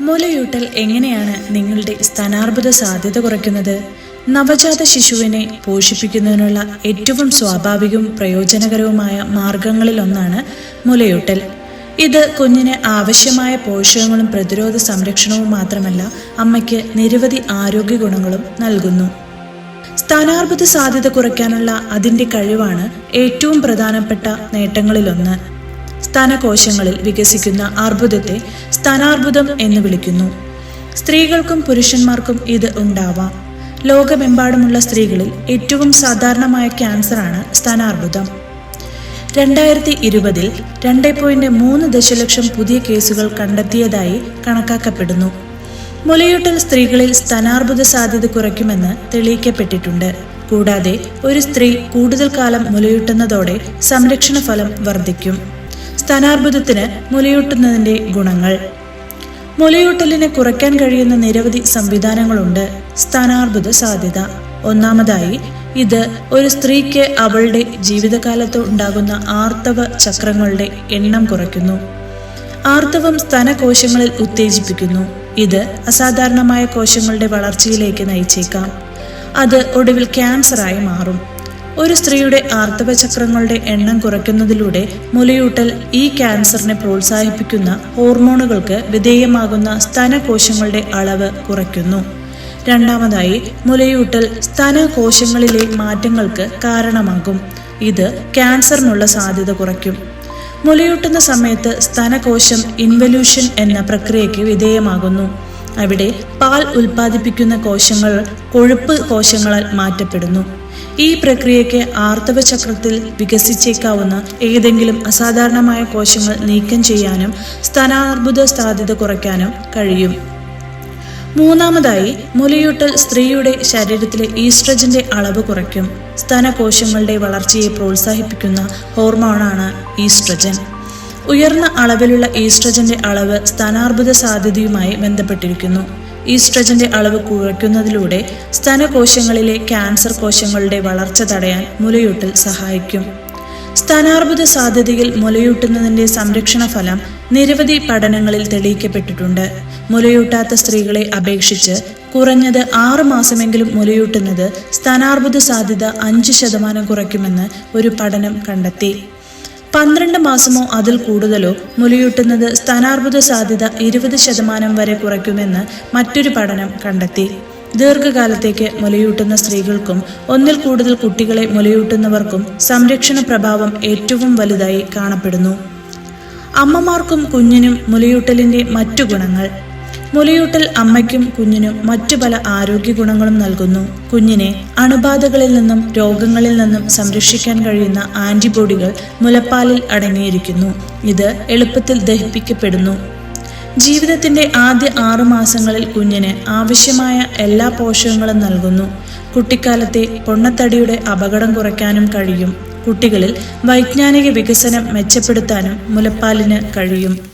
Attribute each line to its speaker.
Speaker 1: മുലയൂട്ടൽ എങ്ങനെയാണ് നിങ്ങളുടെ സ്ഥാനാർബുദ സാധ്യത കുറയ്ക്കുന്നത്? നവജാത ശിശുവിനെ പോഷിപ്പിക്കുന്നതിനുള്ള ഏറ്റവും സ്വാഭാവികവും പ്രയോജനകരവുമായ മാർഗങ്ങളിലൊന്നാണ് മുലയൂട്ടൽ. ഇത് കുഞ്ഞിന് ആവശ്യമായ പോഷകങ്ങളും പ്രതിരോധ സംരക്ഷണവും മാത്രമല്ല അമ്മയ്ക്ക് നിരവധി ആരോഗ്യ ഗുണങ്ങളും നൽകുന്നു. സ്ഥാനാർബുദ സാധ്യത കുറയ്ക്കാനുള്ള അതിന്റെ കഴിവാണ് ഏറ്റവും പ്രധാനപ്പെട്ട നേട്ടങ്ങളിലൊന്ന്. സ്തനകോശങ്ങളിൽ വികസിക്കുന്ന അർബുദത്തെ സ്തനാർബുദം എന്ന് വിളിക്കുന്നു. സ്ത്രീകൾക്കും പുരുഷന്മാർക്കും ഇത് ഉണ്ടാവാം. ലോകമെമ്പാടുമുള്ള സ്ത്രീകളിൽ ഏറ്റവും സാധാരണമായ ക്യാൻസറാണ് സ്തനാർബുദം. രണ്ടായിരത്തി ഇരുപതിൽ രണ്ട് പോയിന്റ് മൂന്ന് ദശലക്ഷം പുതിയ കേസുകൾ കണ്ടെത്തിയതായി കണക്കാക്കപ്പെടുന്നു. മുലയൂട്ടൽ സ്ത്രീകളിൽ സ്തനാർബുദ സാധ്യത കുറയ്ക്കുമെന്ന് തെളിയിക്കപ്പെട്ടിട്ടുണ്ട്. കൂടാതെ ഒരു സ്ത്രീ കൂടുതൽ കാലം മുലയൂട്ടുന്നതോടെ സംരക്ഷണ ഫലം വർദ്ധിക്കും. സ്ഥാനാർബുദത്തിന് മുലയൂട്ടുന്നതിന്റെ ഗുണങ്ങൾ. മുലയൂട്ടലിനെ കുറയ്ക്കാൻ കഴിയുന്ന നിരവധി സംവിധാനങ്ങളുണ്ട്. സ്ഥാനാർബുദ സാധ്യത. ഒന്നാമതായി ഇത് ഒരു സ്ത്രീക്ക് അവളുടെ ജീവിതകാലത്ത് ഉണ്ടാകുന്ന ആർത്തവ ചക്രങ്ങളുടെ എണ്ണം കുറയ്ക്കുന്നു. ആർത്തവം സ്തനകോശങ്ങളിൽ ഉത്തേജിപ്പിക്കുന്നു. ഇത് അസാധാരണമായ കോശങ്ങളുടെ വളർച്ചയിലേക്ക് നയിച്ചേക്കാം. അത് ഒടുവിൽ ക്യാൻസറായി മാറും. ഒരു സ്ത്രീയുടെ ആർത്തവചക്രങ്ങളുടെ എണ്ണം കുറയ്ക്കുന്നതിലൂടെ മുലയൂട്ടൽ ഈ ക്യാൻസറിനെ പ്രോത്സാഹിപ്പിക്കുന്ന ഹോർമോണുകൾക്ക് വിധേയമാകുന്ന സ്തനകോശങ്ങളുടെ അളവ് കുറയ്ക്കുന്നു. രണ്ടാമതായി മുലയൂട്ടൽ സ്തനകോശങ്ങളിലെ മാറ്റങ്ങൾക്ക് കാരണമാകും. ഇത് ക്യാൻസറിനുള്ള സാധ്യത കുറയ്ക്കും. മുലയൂട്ടുന്ന സമയത്ത് സ്തനകോശം ഇൻവല്യൂഷൻ എന്ന പ്രക്രിയയ്ക്ക് വിധേയമാകുന്നു. അവിടെ പാൽ ഉൽപ്പാദിപ്പിക്കുന്ന കോശങ്ങൾ കൊഴുപ്പ് കോശങ്ങളാൽ മാറ്റപ്പെടുന്നു. ഈ പ്രക്രിയയ്ക്ക് ആർത്തവ ചക്രത്തിൽ വികസിച്ചേക്കാവുന്ന ഏതെങ്കിലും അസാധാരണമായ കോശങ്ങൾ നീക്കം ചെയ്യാനും സ്ഥാനാർബുദ സാധ്യത കുറയ്ക്കാനും കഴിയും. മൂന്നാമതായി മുലയൂട്ടൽ സ്ത്രീയുടെ ശരീരത്തിലെ ഈസ്ട്രജന്റെ അളവ് കുറയ്ക്കും. സ്തനകോശങ്ങളുടെ വളർച്ചയെ പ്രോത്സാഹിപ്പിക്കുന്ന ഹോർമോണാണ് ഈസ്ട്രജൻ. ഉയർന്ന അളവിലുള്ള ഈസ്ട്രജന്റെ അളവ് സ്ഥാനാർബുദ സാധ്യതയുമായി ബന്ധപ്പെട്ടിരിക്കുന്നു. ഈസ്ട്രജന്റെ അളവ് കുറയ്ക്കുന്നതിലൂടെ സ്തനകോശങ്ങളിലെ ക്യാൻസർ കോശങ്ങളുടെ വളർച്ച തടയാൻ മുലയൂട്ടൽ സഹായിക്കും. സ്ഥാനാർബുദ സാധ്യതയിൽ മുലയൂട്ടുന്നതിന്റെ സംരക്ഷണ ഫലം നിരവധി പഠനങ്ങളിൽ തെളിയിക്കപ്പെട്ടിട്ടുണ്ട്. മുലയൂട്ടാത്ത സ്ത്രീകളെ അപേക്ഷിച്ച് കുറഞ്ഞത് ആറ് മാസമെങ്കിലും മുലയൂട്ടുന്നത് സ്ഥാനാർബുദ സാധ്യത അഞ്ച് ശതമാനം കുറയ്ക്കുമെന്ന് ഒരു പഠനം കണ്ടെത്തി. പന്ത്രണ്ട് മാസമോ അതിൽ കൂടുതലോ മുലയൂട്ടുന്നത് സ്ഥാനാർബുദ സാധ്യത ഇരുപത് ശതമാനം വരെ കുറയ്ക്കുമെന്ന് മറ്റൊരു പഠനം കണ്ടെത്തി. ദീർഘകാലത്തേക്ക് മുലയൂട്ടുന്ന സ്ത്രീകൾക്കും ഒന്നിൽ കൂടുതൽ കുട്ടികളെ മുലയൂട്ടുന്നവർക്കും സംരക്ഷണ പ്രഭാവം ഏറ്റവും വലുതായി കാണപ്പെടുന്നു. അമ്മമാർക്കും കുഞ്ഞിനും മുലയൂട്ടലിന്റെ മറ്റു ഗുണങ്ങൾ. മുലയൂട്ടൽ അമ്മയ്ക്കും കുഞ്ഞിനും മറ്റു പല ആരോഗ്യ ഗുണങ്ങളും നൽകുന്നു. കുഞ്ഞിനെ അണുബാധകളിൽ നിന്നും രോഗങ്ങളിൽ നിന്നും സംരക്ഷിക്കാൻ കഴിയുന്ന ആന്റിബോഡികൾ മുലപ്പാലിൽ അടങ്ങിയിരിക്കുന്നു. ഇത് എളുപ്പത്തിൽ ദഹിപ്പിക്കപ്പെടുന്നു. ജീവിതത്തിന്റെ ആദ്യ ആറു മാസങ്ങളിൽ കുഞ്ഞിന് ആവശ്യമായ എല്ലാ പോഷകങ്ങളും നൽകുന്നു. കുട്ടിക്കാലത്തെ പൊണ്ണത്തടിയുടെ അപകടം കുറയ്ക്കാനും കഴിയും. കുട്ടികളിൽ വൈജ്ഞാനിക വികസനം മെച്ചപ്പെടുത്താനും മുലപ്പാലിന് കഴിയും.